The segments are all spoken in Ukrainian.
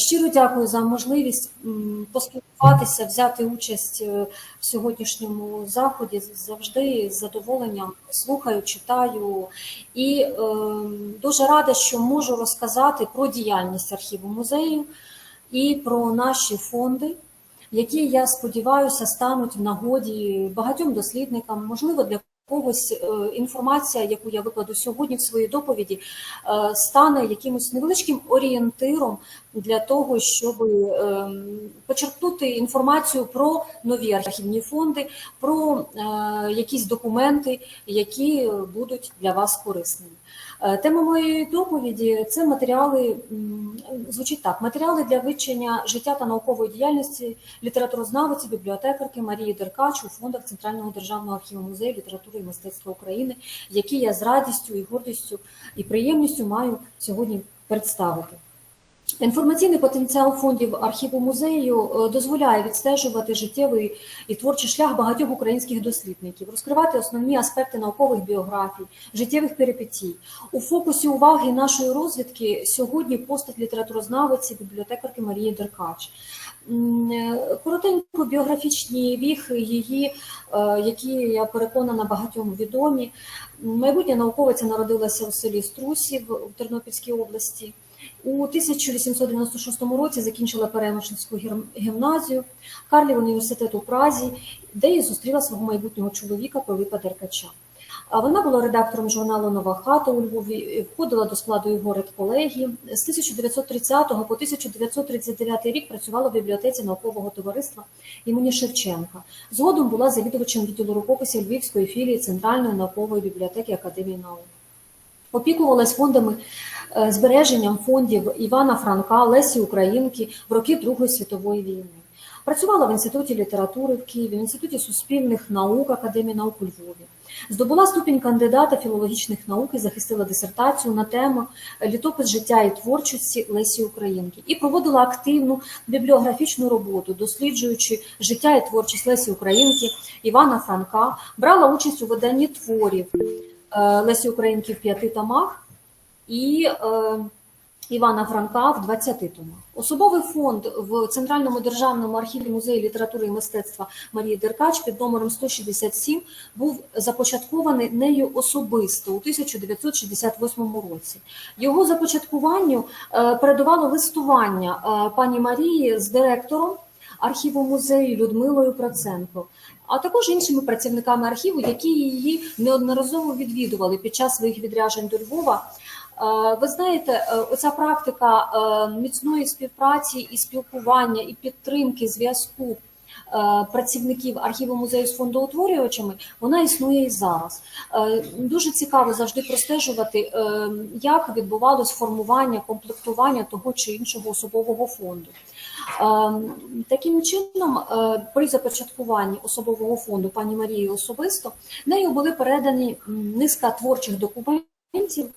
Щиро дякую за можливість поспілкуватися, взяти участь е, в сьогоднішньому заході. Завжди з задоволенням слухаю, читаю і е, дуже рада, що можу розказати про діяльність архіву музею і про наші фонди, які я сподіваюся стануть в нагоді багатьом дослідникам, можливо, для когось е, інформація, яку я викладу сьогодні в своїй доповіді, е, стане якимось невеличким орієнтиром для того, щоб ем, почерпнути інформацію про нові архівні фонди, про е, якісь документи, які будуть для вас корисними. Е, Тема моєї доповіді це матеріали, звучить так: матеріали для вивчення життя та наукової діяльності літературознавиці, бібліотекарки Марії Деркач у фондах Центрального державного архіву музею літератури і мистецтва України, які я з радістю і гордістю і приємністю маю сьогодні представити. Інформаційний потенціал фондів архіву музею е, дозволяє відстежувати життєвий і творчий шлях багатьох українських дослідників, розкривати основні аспекти наукових біографій, життєвих перипетій. У фокусі уваги нашої розвідки сьогодні постать літературознавиці бібліотекарки Марії Деркач. Е, Коротенько біографічні віхи її, е, які я переконана багатьом відомі. Майбутня науковиця народилася у селі Струсів у Тернопільській області. У 1896 році закінчила Перемишльську гімназію, Карлів університет у Празі, де і зустріла свого майбутнього чоловіка Пилипа Деркача. Вона була редактором журналу Нова хата у Львові, входила до складу його редколегії. З 1930 по 1939 рік працювала в бібліотеці наукового товариства імені Шевченка. Згодом була завідувачем відділу рукописів Львівської філії Центральної наукової бібліотеки Академії наук. Опікувалась фондами збереженням фондів Івана Франка, Лесі Українки в роки Другої світової війни. Працювала в Інституті літератури в Києві, в Інституті суспільних наук Академії наук у Львові. Здобула ступінь кандидата філологічних наук і захистила дисертацію на тему літопис життя і творчості Лесі Українки і проводила активну бібліографічну роботу, досліджуючи життя і творчість Лесі Українки, Івана Франка, брала участь у виданні творів е, Лесі Українки в п'яти томах і е, Івана Франка в 20 томах. Особовий фонд в Центральному державному архіві музею літератури і мистецтва Марії Деркач під номером 167 був започаткований нею особисто у 1968 році. Його започаткуванню е, передувало листування е, пані Марії з директором архіву музею Людмилою Проценко, а також іншими працівниками архіву, які її неодноразово відвідували під час своїх відряджень до Львова. Е, Ви знаєте, е, оця практика е, міцної співпраці і спілкування, і підтримки зв'язку працівників архіву музею з фондоутворювачами, вона існує і зараз. Дуже цікаво завжди простежувати, як відбувалось формування, комплектування того чи іншого особового фонду. Таким чином, при започаткуванні особового фонду пані Марії особисто нею були передані низка творчих документів.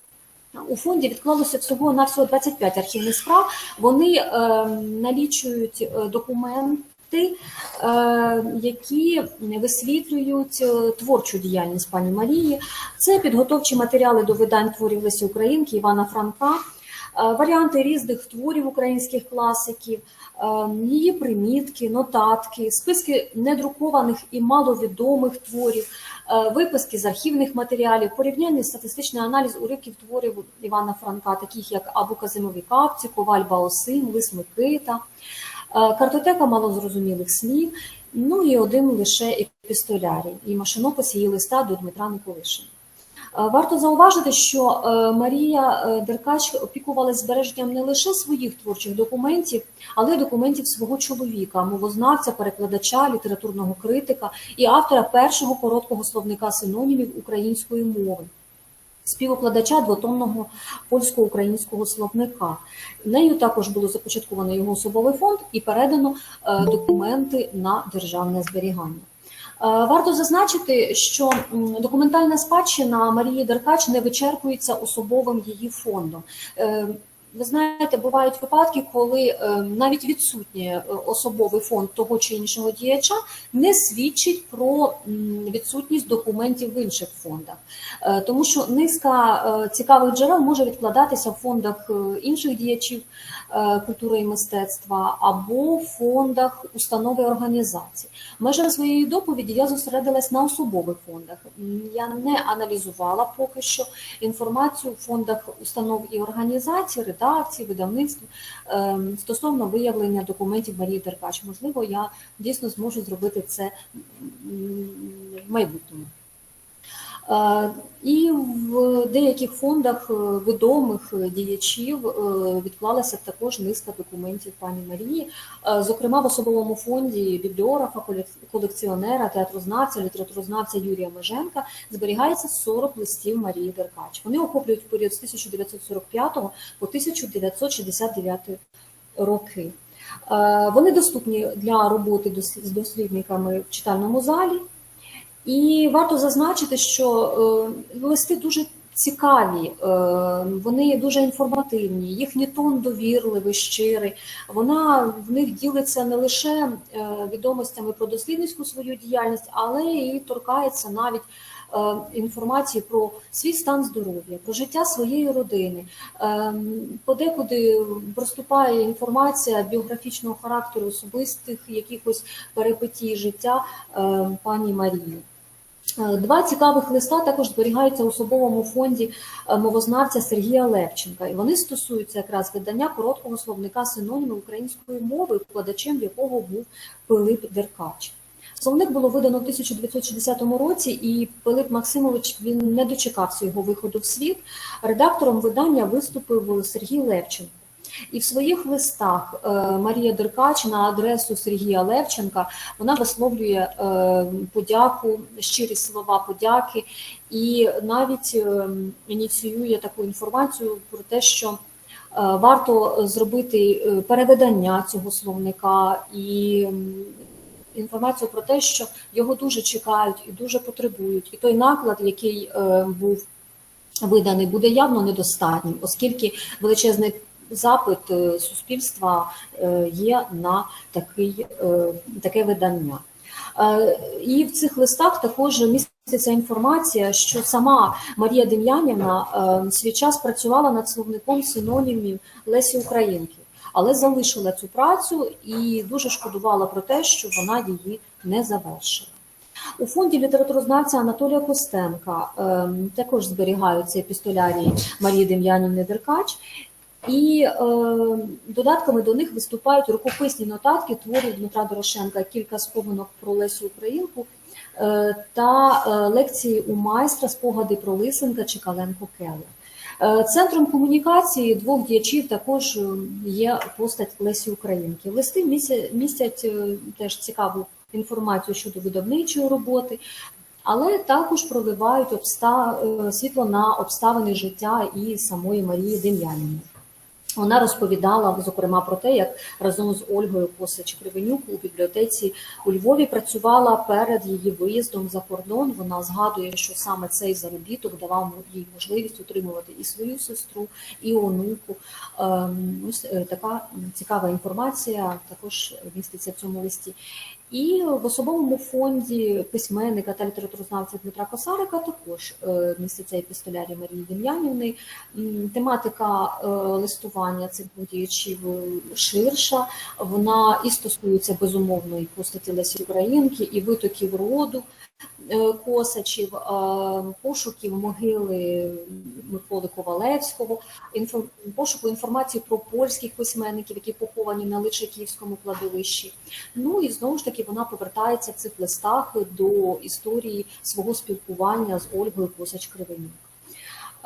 У фонді відклалося всього на всього 25 архівних справ. Вони е, налічують е, документи, е, які висвітлюють е, творчу діяльність пані Марії. Це підготовчі матеріали до видань творів Лесі Українки, Івана Франка, варіанти різних творів українських класиків, е, її примітки, нотатки, списки недрукованих і маловідомих творів, е, виписки з архівних матеріалів, порівняння статистичний аналіз уривків творів Івана Франка, таких як Абу Казимові капці, Коваль Баосин, Лис Микита, е, картотека малозрозумілих слів, ну і один лише епістолярій, і машинопис її листа до Дмитра Николишина. Е, Варто зауважити, що е, Марія е, Деркач опікувалася збереженням не лише своїх творчих документів, але й документів свого чоловіка, мовознавця, перекладача, літературного критика і автора першого короткого словника синонімів української мови. Співокладача двотомного польсько-українського словника. Нею також було започатковано його особовий фонд і передано документи на державне зберігання. Е, Варто зазначити, що документальна спадщина Марії Деркач не вичерпується особовим її фондом. Е, Ви знаєте, бувають випадки, коли е, навіть відсутній особовий фонд того чи іншого діяча не свідчить про відсутність документів в інших фондах, тому що низка цікавих джерел може відкладатися в фондах інших діячів, культури і мистецтва або в фондах установи і організацій. Межами своєї доповіді я зосередилась на особових фондах. Я не аналізувала поки що інформацію в фондах установ і організацій, редакцій, видавництв ем, стосовно виявлення документів Марії Деркач. Можливо, я дійсно зможу зробити це в майбутньому. І в деяких фондах е, відомих е, діячів е, відклалася також низка документів пані Марії. Зокрема, в особовому фонді бібліографа, колек- колекціонера, театрознавця, літературознавця Юрія Меженка зберігається 40 листів Марії Деркач. Вони охоплюють період з 1945 по 1969 роки. Вони доступні для роботи з дослідниками в читальному залі. І варто зазначити, що е, листи дуже цікаві, е, вони дуже інформативні, їхній тон довірливий, щирий. Вона в них ділиться не лише е, відомостями про дослідницьку свою діяльність, але і торкається навіть інформації про свій стан здоров'я, про життя своєї родини. Подекуди проступає інформація біографічного характеру особистих якихось перипетій життя пані Марії. Е, Два цікавих листа також зберігаються у особовому фонді е, мовознавця Сергія Левченка, і вони стосуються якраз видання короткого словника синонімів української мови, вкладачем якого був Пилип Деркач. Словник було видано в 1960 році, і Пилип Максимович він не дочекався його виходу в світ. Редактором видання виступив Сергій Левченко. І в своїх листах е, Марія Деркач на адресу Сергія Левченка вона висловлює е, подяку, щирі слова подяки, і навіть е, ініціює таку інформацію про те, що варто зробити перевидання цього словника і інформацію про те, що його дуже чекають і дуже потребують. І той наклад, який був виданий, буде явно недостатнім, оскільки величезний запит е, суспільства е, є на такий, е, таке видання. І в цих листах також міститься інформація, що сама Марія Дем'янівна свій час працювала над словником синонімів Лесі Українки, але залишила цю працю і дуже шкодувала про те, що вона її не завершила. У фонді літературознавця Анатолія Костенка ем, також зберігаються епістолярії Марії Дем'янівни Деркач, і е, додатками до них виступають рукописні нотатки творів Дмитра Дорошенка, кілька споминок про Лесю Українку е, та е, лекції у майстра спогади про Лисенка чи Каленко Келлер. Е, Центром комунікації двох діячів також е, є постать Лесі Українки. Листи містять, містять е, теж цікаву інформацію щодо видавничої роботи, але також проливають обста... світло на обставини життя і самої Марії Дем'янівни. Вона розповідала зокрема про те, як разом з Ольгою Косач Кривенюк у бібліотеці у Львові працювала перед її виїздом за кордон. Вона згадує, що саме цей заробіток давав їй можливість утримувати і свою сестру, і онуку. Ем, Ось е, така цікава інформація також міститься в цьому листі. І в особовому фонді письменника та літературознавця Дмитра Косарика також е, міститься епістолярі Марії Дем'янівни. Тематика е, листування цих діячів е, ширша. Вона і стосується безумовної постаті Лесі Українки, і витоків роду Косачів, е, пошуків могили Миколи Ковалевського, пошуку інформації про польських письменників, які поховані на Личаківському кладовищі. Ну і знову ж таки вона повертається в цих листах до історії свого спілкування з Ольгою Косач Кривенюк.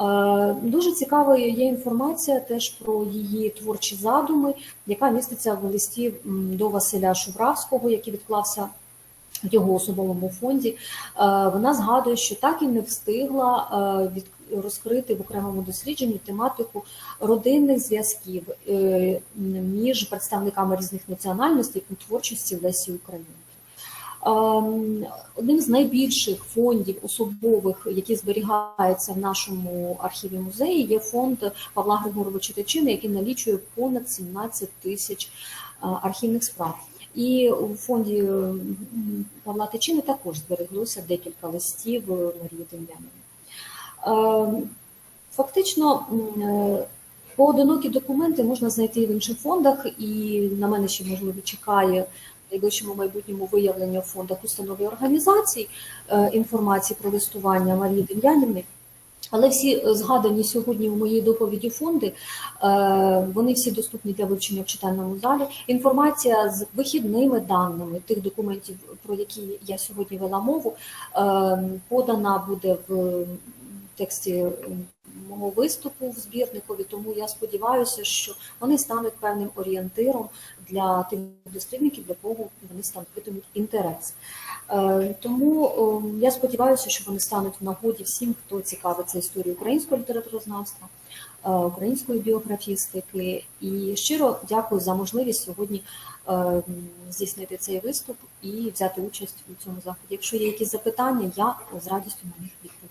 Е, Дуже цікавою є інформація теж про її творчі задуми, яка міститься в листі до Василя Шувравського, який відклався в його особовому фонді. Е, Вона згадує, що так і не встигла е, від розкрити в окремому дослідженні тематику родинних зв'язків е, між представниками різних національностей у творчості Лесі Українки. Ем, Одним з найбільших фондів особових, які зберігаються в нашому архіві музеї, є фонд Павла Григоровича Тичини, який налічує понад 17 тисяч архівних справ. І у фонді Павла Тичини також збереглося декілька листів Марії Дем'янівни. Ем, Фактично, е, Поодинокі документи можна знайти в інших фондах, і на мене ще можливо чекає найближчому майбутньому виявлення в фондах установ і організацій е, інформації про листування Марії Дем'янівни. Але всі е, згадані сьогодні у моїй доповіді фонди, е, вони всі доступні для вивчення в читальному залі. Інформація з вихідними даними тих документів, про які я сьогодні вела мову, е, подана буде в тексті мого виступу в збірникові. Тому я сподіваюся, що вони стануть певним орієнтиром для тих дослідників, для кого вони становитимуть інтерес. Е, Тому е, я сподіваюся, що вони стануть в нагоді всім, хто цікавиться історією українського літературознавства, е, української біографістики. І щиро дякую за можливість сьогодні здійснити цей виступ і взяти участь у цьому заході. Якщо є якісь запитання, я з радістю на них відповім.